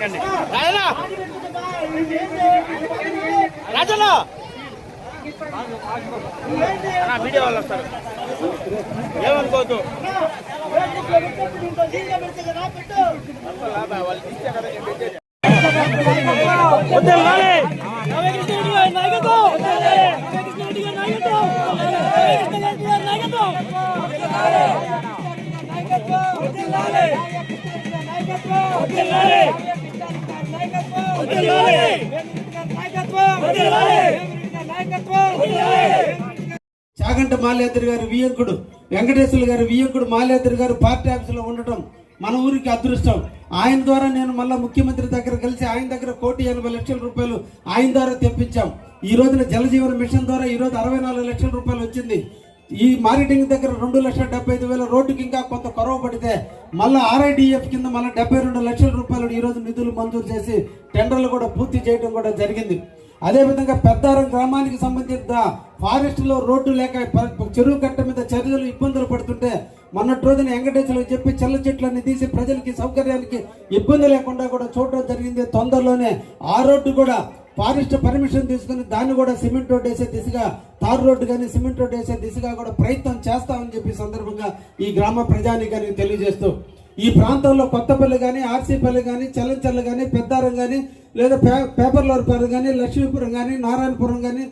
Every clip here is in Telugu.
ఎక్కండి రాజనా రాజనా అన్న, వీడియో వాళ్ళు వస్తారు. ఏమనుకోవద్దు. నాయకత్వం! చాగంట మాల్యాద్రి గారు వియంకుడు వెంకటేశ్వర గారు వియంకుడు మాల్యాద్రి గారు పార్టీ ఆఫీసులో ఉండటం మన ఊరికి అదృష్టం. ఆయన ద్వారా నేను మళ్ళా ముఖ్యమంత్రి దగ్గర కలిసి ఆయన దగ్గర కోటి ఎనభై లక్షల రూపాయలు ఆయన ద్వారా తెప్పించాం. ఈ రోజున జలజీవన మిషన్ ద్వారా ఈ రోజు అరవై నాలుగు లక్షల రూపాయలు వచ్చింది. ఈ మార్కెటింగ్ దగ్గర రెండు లక్షల డెబ్బై ఐదు వేల రోడ్డుకి ఇంకా కొంత కొరవ పడితే మళ్ళీ ఆర్ఐడిఎఫ్ కింద మళ్ళీ డెబ్బై రెండు లక్షల రూపాయలు ఈరోజు నిధులు మంజూరు చేసి టెండర్లు కూడా పూర్తి చేయడం కూడా జరిగింది. అదేవిధంగా పెద్దారం గ్రామానికి సంబంధించిన ఫారెస్ట్లో రోడ్డు లేక చెరువు కట్ట మీద చర్యలు ఇబ్బందులు పడుతుంటే మొన్నటి రోజున వెంకటేశ్వరులు చెప్పి చెల్ల చెట్లన్నీ తీసి ప్రజలకి సౌకర్యానికి ఇబ్బంది లేకుండా కూడా చూడడం జరిగింది. తొందరలోనే ఆ రోడ్డు కూడా ఫారెస్ట్ పర్మిషన్ తీసుకుని దాన్ని కూడా సిమెంట్ రోడ్ వేసే దిశగా తారు రోడ్డు కానీ సిమెంట్ రోడ్ వేసే దిశగా కూడా ప్రయత్నం చేస్తామని చెప్పి సందర్భంగా ఈ గ్రామ ప్రజానికానికి తెలియజేస్తూ ఈ ప్రాంతంలో కొత్తపల్లి కానీ ఆర్సీపల్లి కానీ చల్లంచల్లి కానీ పెద్దారం కానీ లేదా పే పేపర్లవరపల్లి కానీ లక్ష్మీపురం కానీ నారాయణపురం కానీ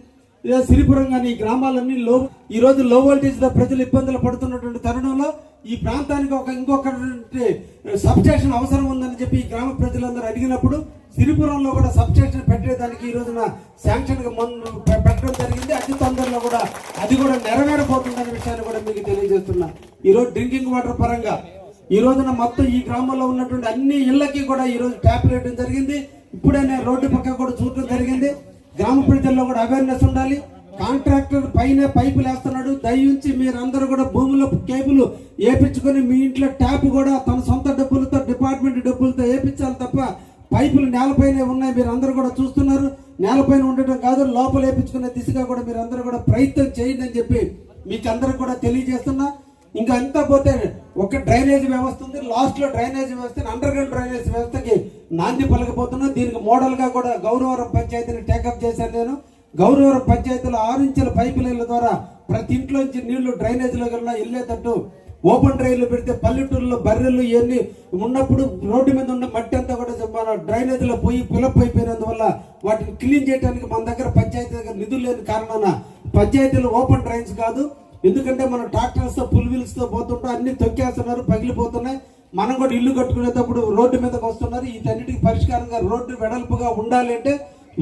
లేదా సిరిపురం కానీ ఈ గ్రామాలన్నీ లో ఈరోజు లో వోల్టేజ్లో ప్రజలు ఇబ్బందులు పడుతున్నటువంటి తరుణంలో ఈ ప్రాంతానికి ఒక ఇంకొక సబ్స్టేషన్ అవసరం ఉందని చెప్పి ఈ గ్రామ ప్రజలందరూ అడిగినప్పుడు సిరిపురంలో కూడా సబ్స్టేషన్ పెట్టేదానికి ఈ రోజున శాంక్షన్ పెట్టడం జరిగింది. అతి తొందరలో కూడా అది కూడా నెరవేరబోతుందనే విషయాన్ని కూడా మీకు తెలియజేస్తున్నా. ఈ రోజు డ్రింకింగ్ వాటర్ పరంగా ఈ రోజున మొత్తం ఈ గ్రామంలో ఉన్నటువంటి అన్ని ఇళ్ళకి కూడా ఈ రోజు ట్యాప్ వేయడం జరిగింది. ఇప్పుడే నేను రోడ్డు పక్క కూడా చూడటం జరిగింది. గ్రామ ప్రజల్లో కూడా అవేర్నెస్ ఉండాలి. కాంట్రాక్టర్ పైన పైపులు వేస్తున్నాడు. దయించి మీరందరూ కూడా భూమిలో కేబుల్ వేపించుకొని మీ ఇంట్లో ట్యాప్ కూడా తన సొంత డబ్బులతో డిపార్ట్మెంట్ డబ్బులతో వేపించాలి తప్ప పైపులు నేలపైనే ఉన్నాయి మీరు అందరూ కూడా చూస్తున్నారు. నేలపైన ఉండటం కాదు లోపల వేపించుకునే దిశగా కూడా మీరు అందరూ కూడా ప్రయత్నం చేయండి అని చెప్పి మీకు అందరూ కూడా తెలియజేస్తున్నా. ఇంకా అంతా పోతే ఒక డ్రైనేజ్ వ్యవస్థ ఉంది లాస్ట్లో డ్రైనేజ్ వ్యవస్థ అండర్ గ్రౌండ్ డ్రైనేజ్ వ్యవస్థకి నాంది పలకపోతున్నా దీనికి మోడల్గా కూడా గౌరవరం పంచాయతీని టేకప్ చేశాను నేను. గౌరవరం పంచాయతీలో ఆరు ఇంచుల పైపు లైన్ల ద్వారా ప్రతి ఇంట్లో నుంచి నీళ్ళు డ్రైనేజ్లో వెళ్ళేటట్టు ఓపెన్ డ్రైన్లు పెడితే పల్లెటూరులో బర్రెలు ఇవన్నీ ఉన్నప్పుడు రోడ్డు మీద ఉన్న మట్టి అంతా కూడా మన డ్రైనేజీలో పోయి పిలప్ అయిపోయినందువల్ల వాటిని క్లీన్ చేయడానికి మన దగ్గర పంచాయతీ దగ్గర నిధులు లేని కారణాన పంచాయతీలు ఓపెన్ డ్రైన్స్ కాదు. ఎందుకంటే మన ట్రాక్టర్స్తో పుల్విల్స్తో పోతుంటే అన్ని తొక్కేస్తున్నారు పగిలిపోతున్నాయి. మనం కూడా ఇల్లు కట్టుకునేటప్పుడు రోడ్డు మీదకి వస్తున్నారు. వీటన్నిటికి పరిష్కారంగా రోడ్డు వెడల్పుగా ఉండాలి అంటే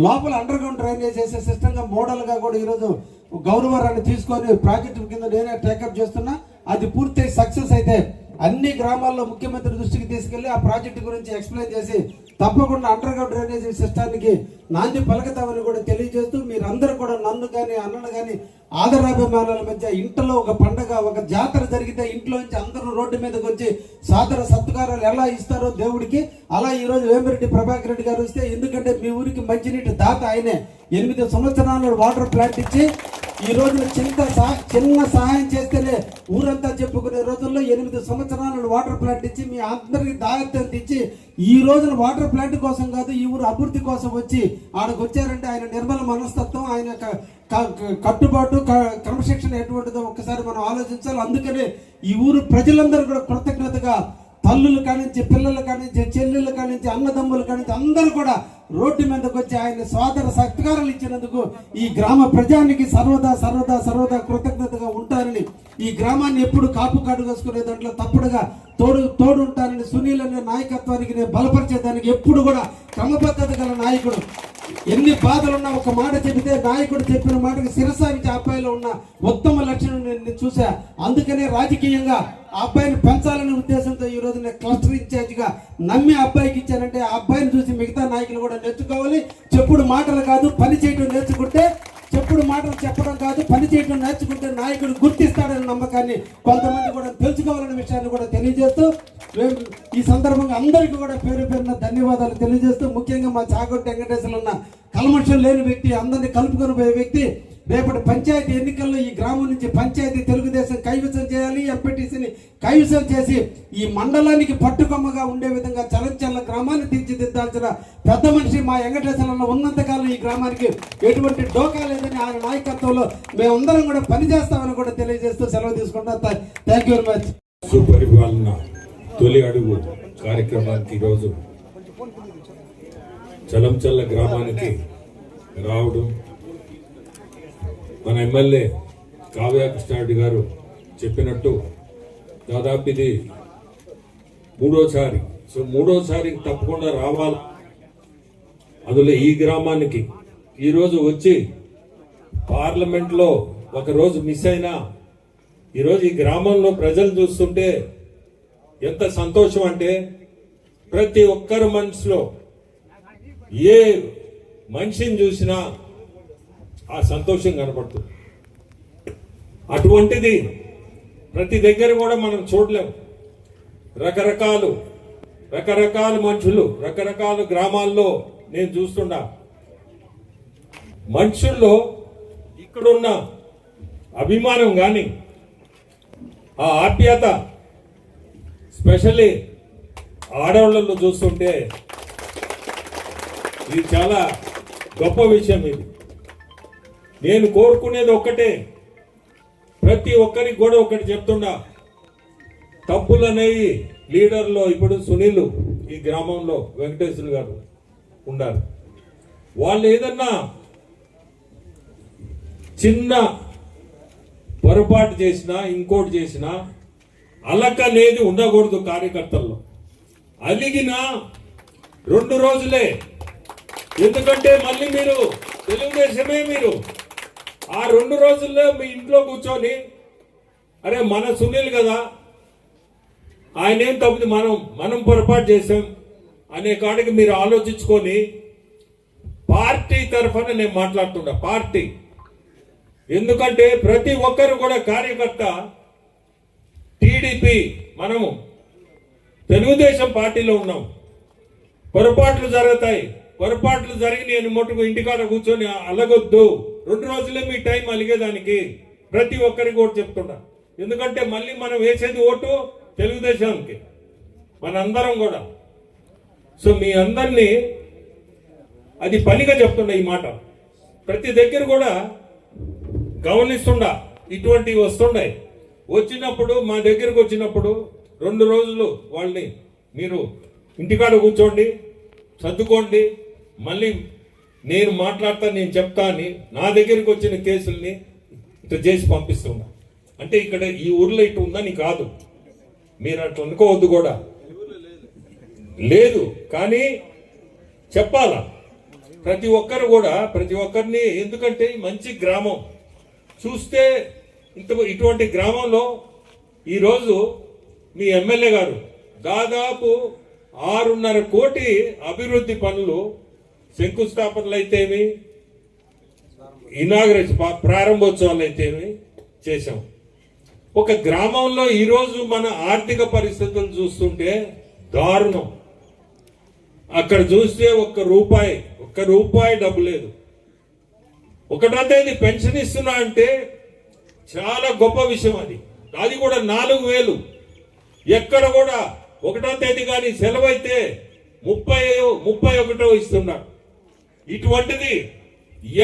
లోపల అండర్ గ్రౌండ్ డ్రైనేజ్ చేసే సిస్టమ్ మోడల్గా కూడా ఈరోజు గౌరవరాన్ని తీసుకొని ప్రాజెక్టు కింద నేనే టేకప్ చేస్తున్నా. అది పూర్తయి సక్సెస్ అయితే అన్ని గ్రామాల్లో ముఖ్యమంత్రి దృష్టికి తీసుకెళ్ళి ఆ ప్రాజెక్టు గురించి ఎక్స్ప్లెయిన్ చేసి తప్పకుండా అండర్ గ్రౌండ్ డ్రైనేజీ సిస్టానికి నాంది పలకతామని కూడా తెలియజేస్తూ మీరందరూ కూడా నన్ను కానీ అన్నను కానీ ఆదరాభిమానాల మధ్య ఇంట్లో ఒక పండగ ఒక జాతర జరిగితే ఇంట్లో నుంచి అందరూ రోడ్డు మీదకి వచ్చి సాదర సత్కారాలు ఎలా ఇస్తారో దేవుడికి అలా ఈ రోజు వేమిరెడ్డి ప్రభాకర్ రెడ్డి గారు వస్తే ఎందుకంటే మీ ఊరికి మంచినీటి దాత ఆయనే. ఎనిమిది సంవత్సరాలు వాటర్ ప్లాంట్ ఇచ్చి ఈ రోజున చిన్న చిన్న సహాయం చేస్తేనే ఊరంతా చెప్పుకునే రోజుల్లో ఎనిమిది సంవత్సరాలు వాటర్ ప్లాంట్ ఇచ్చి మీ అందరికి దాయత్వం ఇచ్చి ఈ రోజున వాటర్ ప్లాంట్ కోసం కాదు ఈ ఊరు అభివృద్ధి కోసం వచ్చి ఆడకు వచ్చారంటే ఆయన నిర్మల మనస్తత్వం ఆయన కట్టుబాటు క- క్రమశిక్షణ ఎటువంటిదో ఒక్కసారి మనం ఆలోచించాలి. అందుకనే ఈ ఊరు ప్రజలందరూ కూడా కృతజ్ఞతగా తల్లులు కానించి పిల్లలు కానించి చెల్లెళ్ళు కానించి అన్నదమ్ములు కానించి అందరూ కూడా రోడ్డు మీదకి వచ్చి ఆయన సోదర సత్కారాలు ఇచ్చినందుకు ఈ గ్రామ ప్రజానికి సర్వదా సర్వదా సర్వదా కృతజ్ఞతగా ఉంటారని ఈ గ్రామాన్ని ఎప్పుడు కాపు కాడుకొసుకునే దాంట్లో తప్పుడుగా తోడు తోడుంటానని సునీల్ అనే నాయకత్వానికి నేను బలపరిచేదానికి ఎప్పుడు కూడా క్రమబద్ధత గల నాయకుడు. ఎన్ని బాధలున్నా ఒక మాట చెబితే నాయకుడు చెప్పిన మాటకి శిరసావించే అబ్బాయిలో ఉన్న ఉత్తమ లక్షణం నేను చూసా అందుకనే రాజకీయంగా అబ్బాయిని పెంచాలనే ఉద్దేశంతో ఈ రోజు నేను క్లస్టర్ ఇన్ఛార్జ్గా నమ్మి అబ్బాయికి ఇచ్చానంటే ఆ అబ్బాయిని చూసి మిగతా నాయకులు కూడా నేర్చుకోవాలి చెప్పుడు మాటలు కాదు పని చేయడం నేర్చుకుంటే చెప్పుడు మాటలు చెప్పడం కాదు పని చేయడం నేర్చుకుంటే నాయకుడు గుర్తిస్తాడనే నమ్మకాన్ని కొంతమంది కూడా తెలుసుకోవాలనే విషయాన్ని కూడా తెలియజేస్తూ మేము ఈ సందర్భంగా అందరికీ కూడా పేరు పేరున ధన్యవాదాలు తెలియజేస్తూ ముఖ్యంగా మా చాగొట్టి వెంకటేశ్వరులు ఉన్న కల్మషం లేని వ్యక్తి అందరినీ కలుపుకొని పోయే వ్యక్తి రేపటి పంచాయతీ ఎన్నికల్లో ఈ గ్రామం నుంచి పంచాయతీ తెలుగుదేశం కైవసం చేయాలి ఎంపీటీసీని కైవసం చేసి ఈ మండలానికి పట్టుకొమ్మగా ఉండే విధంగా చలంచల్ల గ్రామాన్ని తీర్చిదిద్దాల్సిన పెద్ద మనిషి మా వెంకటేశ్వరంలో ఉన్నంతకాలం ఈ గ్రామానికి ఎటువంటి డోకా లేదని ఆయన నాయకత్వంలో మేమందరం కూడా పనిచేస్తామని కూడా తెలియజేస్తూ సెలవు తీసుకుంటాం. Thank you very much. సుపరిపాలన తొలి అడుగు కార్యక్రమానికి ఈరోజు చలంచల్ల గ్రామానికి రావడం మన ఎమ్మెల్యే కావ్య కృష్ణారెడ్డి గారు చెప్పినట్టు దాదాపు ఇది మూడోసారి. సో మూడోసారి తప్పకుండా రావాలి. అందులో ఈ గ్రామానికి ఈరోజు వచ్చి పార్లమెంట్లో ఒక రోజు మిస్ అయినా ఈరోజు ఈ గ్రామంలో ప్రజలు చూస్తుంటే ఎంత సంతోషం అంటే ప్రతి ఒక్కరి మనసులో ఏ మనిషిని చూసినా ఆ సంతోషం కనపడుతుంది. అటువంటిది ప్రతి దగ్గర కూడా మనం చూడలేం. రకరకాలు రకరకాల మనుషులు రకరకాల గ్రామాల్లో నేను చూస్తున్నా. మనుషుల్లో ఇక్కడున్న అభిమానం కానీ ఆ ఆప్యాత స్పెషల్లీ ఆడవాళ్ళల్లో చూస్తుంటే ఇది చాలా గొప్ప విషయం ఇది. నేను కోరుకునేది ఒక్కటే. ప్రతి ఒక్కరికి కూడా ఒకటి చెప్తున్నా తప్పులు అనేవి లీడర్లో ఇప్పుడు సునీల్ ఈ గ్రామంలో వెంకటేశ్వర గారు ఉన్నారు వాళ్ళు ఏదన్నా చిన్న పొరపాటు చేసినా ఇంకోటి చేసినా అలక అనేది ఉండకూడదు కార్యకర్తల్లో. అలిగిన రెండు రోజులే. ఎందుకంటే మళ్ళీ మీరు తెలుగుదేశమే మీరు. ఆ రెండు రోజుల్లో మీ ఇంట్లో కూర్చొని అరే మన సునీల్ కదా ఆయన ఏం తప్పుది మనం మనం పొరపాటు చేసాం అనే కాడికి మీరు ఆలోచించుకొని పార్టీ తరఫున నేను మాట్లాడుతున్నా పార్టీ. ఎందుకంటే ప్రతి ఒక్కరు కూడా కార్యకర్త టీడీపీ మనము తెలుగుదేశం పార్టీలో ఉన్నాం. పొరపాట్లు జరుగుతాయి. పొరపాట్లు జరిగి నేను మటుకు ఇంటికాడ కూర్చొని అలగొద్దు. రెండు రోజులే మీ టైం అలిగేదానికి ప్రతి ఒక్కరికి కూడా చెప్తున్నా. ఎందుకంటే మళ్ళీ మనం వేసేది ఓటు తెలుగుదేశానికి మనందరం కూడా. సో మీ అందరినీ అది పనిగా చెప్తుండే ఈ మాట. ప్రతి దగ్గర కూడా గమనిస్తుండా ఇటువంటివి వస్తుండే వచ్చినప్పుడు మా దగ్గరకు వచ్చినప్పుడు రెండు రోజులు వాళ్ళని మీరు ఇంటికాడ కూర్చోండి సర్దుకోండి మళ్ళీ నేను మాట్లాడతా నేను చెప్తా అని నా దగ్గరికి వచ్చిన కేసుల్ని ఇట్లా చేసి పంపిస్తున్నా. అంటే ఇక్కడ ఈ ఊర్లో ఇటు ఉందని కాదు. మీరు అట్లా అనుకోవద్దు కూడా. లేదు కానీ చెప్పాలా? ప్రతి ఒక్కరు కూడా ప్రతి ఒక్కరిని ఎందుకంటే మంచి గ్రామం. చూస్తే ఇంత ఇటువంటి గ్రామంలో ఈరోజు మీ ఎమ్మెల్యే గారు దాదాపు ఆరున్నర కోటి అభివృద్ధి పనులు శంకుస్థాపనలు అయితేమి ఇనాగ్రేషన్ ప్రారంభోత్సవాలు అయితేమి చేశాం. ఒక గ్రామంలో ఈరోజు మన ఆర్థిక పరిస్థితులు చూస్తుంటే దారుణం. అక్కడ చూస్తే ఒక్క రూపాయి ఒక్క రూపాయి డబ్బు లేదు. ఒకటో తేదీ పెన్షన్ ఇస్తున్నా అంటే చాలా గొప్ప విషయం అది. అది కూడా నాలుగు వేలు. ఎక్కడ కూడా ఒకటో తేదీ కానీ సెలవు అయితే ముప్పై ముప్పై ఒకటో ఇస్తున్నాడు ఇటువంటిది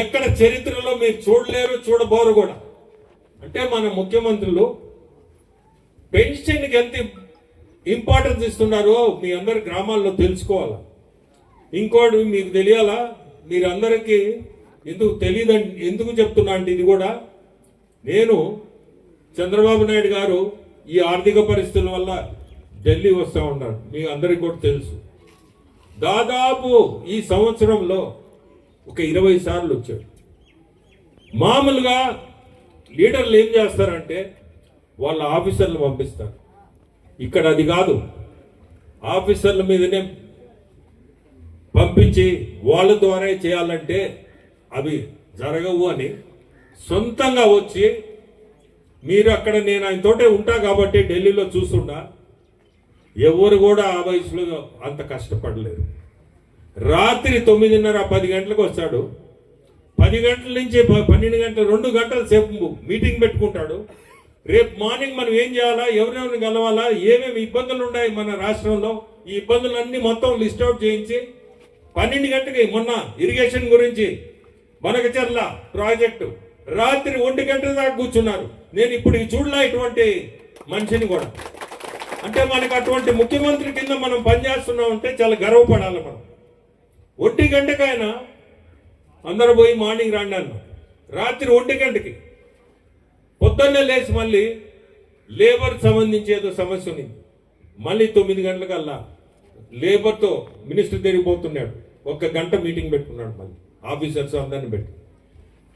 ఎక్కడ చరిత్రలో మీరు చూడలేరు చూడబోరు కూడా. అంటే మన ముఖ్యమంత్రులు పెన్షన్కి ఎంత ఇంపార్టెన్స్ ఇస్తున్నారో మీ అందరి గ్రామాల్లో తెలుసుకోవాలి? ఇంకోటి మీకు తెలియాలా? మీరందరికీ ఎందుకు తెలియదండి ఎందుకు చెప్తున్నా అంటే ఇది కూడా నేను చంద్రబాబు నాయుడు గారు ఈ ఆర్థిక పరిస్థితుల వల్ల ఢిల్లీ వస్తూ ఉన్నాడు మీ అందరికి కూడా తెలుసు. దాదాపు ఈ సంవత్సరంలో ఒక ఇరవై సార్లు వచ్చాడు. మామూలుగా లీడర్లు ఏం చేస్తారంటే వాళ్ళ ఆఫీసర్లు పంపిస్తారు. ఇక్కడ అది కాదు. ఆఫీసర్ల మీదనే పంపించి వాళ్ళ ద్వారా చేయాలంటే అవి జరగవు అని సొంతంగా వచ్చి మీరు అక్కడ నేను ఆయన తోటే ఉంటా కాబట్టి ఢిల్లీలో చూస్తుండా ఎవరు కూడా ఆ వయసులో అంత కష్టపడలేరు. రాత్రి తొమ్మిదిన్నర పది గంటలకు వస్తాడు. పది గంటల నుంచి ప- పన్నెండు గంటల రెండు గంటల సేపు మీటింగ్ పెట్టుకుంటాడు. రేపు మార్నింగ్ మనం ఏం చేయాలా ఎవరెవరిని కలవాలా ఏమేమి ఇబ్బందులు ఉన్నాయి మన రాష్ట్రంలో ఈ ఇబ్బందులన్నీ మొత్తం లిస్ట్ అవుట్ చేయించి పన్నెండు గంటకి మొన్న ఇరిగేషన్ గురించి బనకచర్ల ప్రాజెక్టు రాత్రి ఒంటి గంటల దాకా కూర్చున్నారు. నేను ఇప్పుడు ఈ చూడలా ఇటువంటి మనిషిని కూడా. అంటే మనకు అటువంటి ముఖ్యమంత్రి కింద మనం పనిచేస్తున్నాం అంటే చాలా గర్వపడాలి మనం. ఒంటి గంటకైనా అందరూ పోయి మార్నింగ్ రండి అన్న రాత్రి ఒంటి గంటకి. పొద్దున్నే లేచి మళ్ళీ లేబర్ సంబంధించి ఏదో సమస్య ఉంది. మళ్ళీ తొమ్మిది గంటలకల్లా లేబర్తో మినిస్టర్ తిరిగిపోతున్నాడు ఒక్క గంట మీటింగ్ పెట్టుకున్నాడు మళ్ళీ. ఆఫీసర్స్ అందరిని పెట్టి.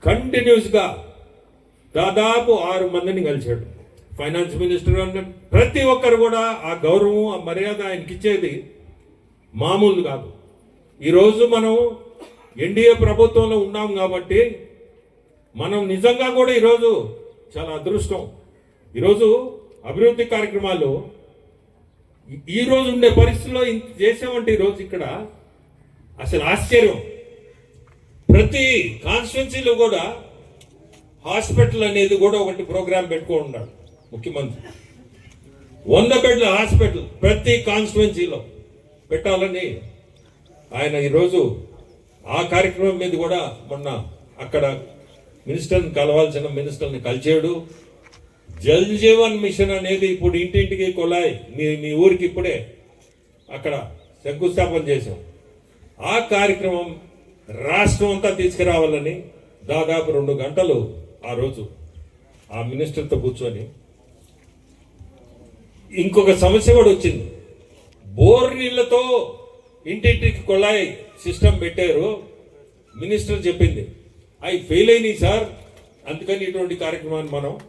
కంటిన్యూస్గా దాదాపు ఆరు మందిని కలిశాడు. ఫైనాన్స్ మినిస్టర్ అన్నాడు ప్రతి ఒక్కరు కూడా ఆ గౌరవం ఆ మర్యాద ఆయనకి ఇచ్చేది మామూలు కాదు. ఈరోజు మనం ఎన్డీఏ ప్రభుత్వంలో ఉన్నాం కాబట్టి మనం నిజంగా కూడా ఈరోజు చాలా అదృష్టం. ఈరోజు అభివృద్ధి కార్యక్రమాలు ఈ- రోజు ఉండే పరిస్థితిలో ఇంత చేసామంటే ఈరోజు ఇక్కడ అసలు ఆశ్చర్యం. ప్రతి కాన్స్టిట్యున్సీలో కూడా హాస్పిటల్ అనేది కూడా ఒకటి ప్రోగ్రాం పెట్టుకో ఉన్నాడు ముఖ్యమంత్రి. వంద బెడ్ల హాస్పిటల్ ప్రతి కాన్స్టిట్యున్సీలో పెట్టాలని ఆయన ఈరోజు ఆ కార్యక్రమం మీద కూడా మొన్న అక్కడ మినిస్టర్ని కలవాల్సిన మినిస్టర్ని కలిచాడు. జల్ జీవన్ మిషన్ అనేది ఇప్పుడు ఇంటింటికి కొలాయి. మీ మీ ఊరికి ఇప్పుడే అక్కడ శంకుస్థాపన చేశాం. ఆ కార్యక్రమం రాష్ట్రం అంతా తీసుకురావాలని దాదాపు రెండు గంటలు ఆ రోజు ఆ మినిస్టర్తో కూర్చొని ఇంకొక సమస్య కూడా వచ్చింది. బోర్ నీళ్ళతో ఇంటింటికి కొళాయి సిస్టమ్ పెట్టారు. మినిస్టర్ చెప్పింది అవి ఫెయిల్ అయినాయి సార్. అందుకని ఇటువంటి కార్యక్రమాన్ని మనం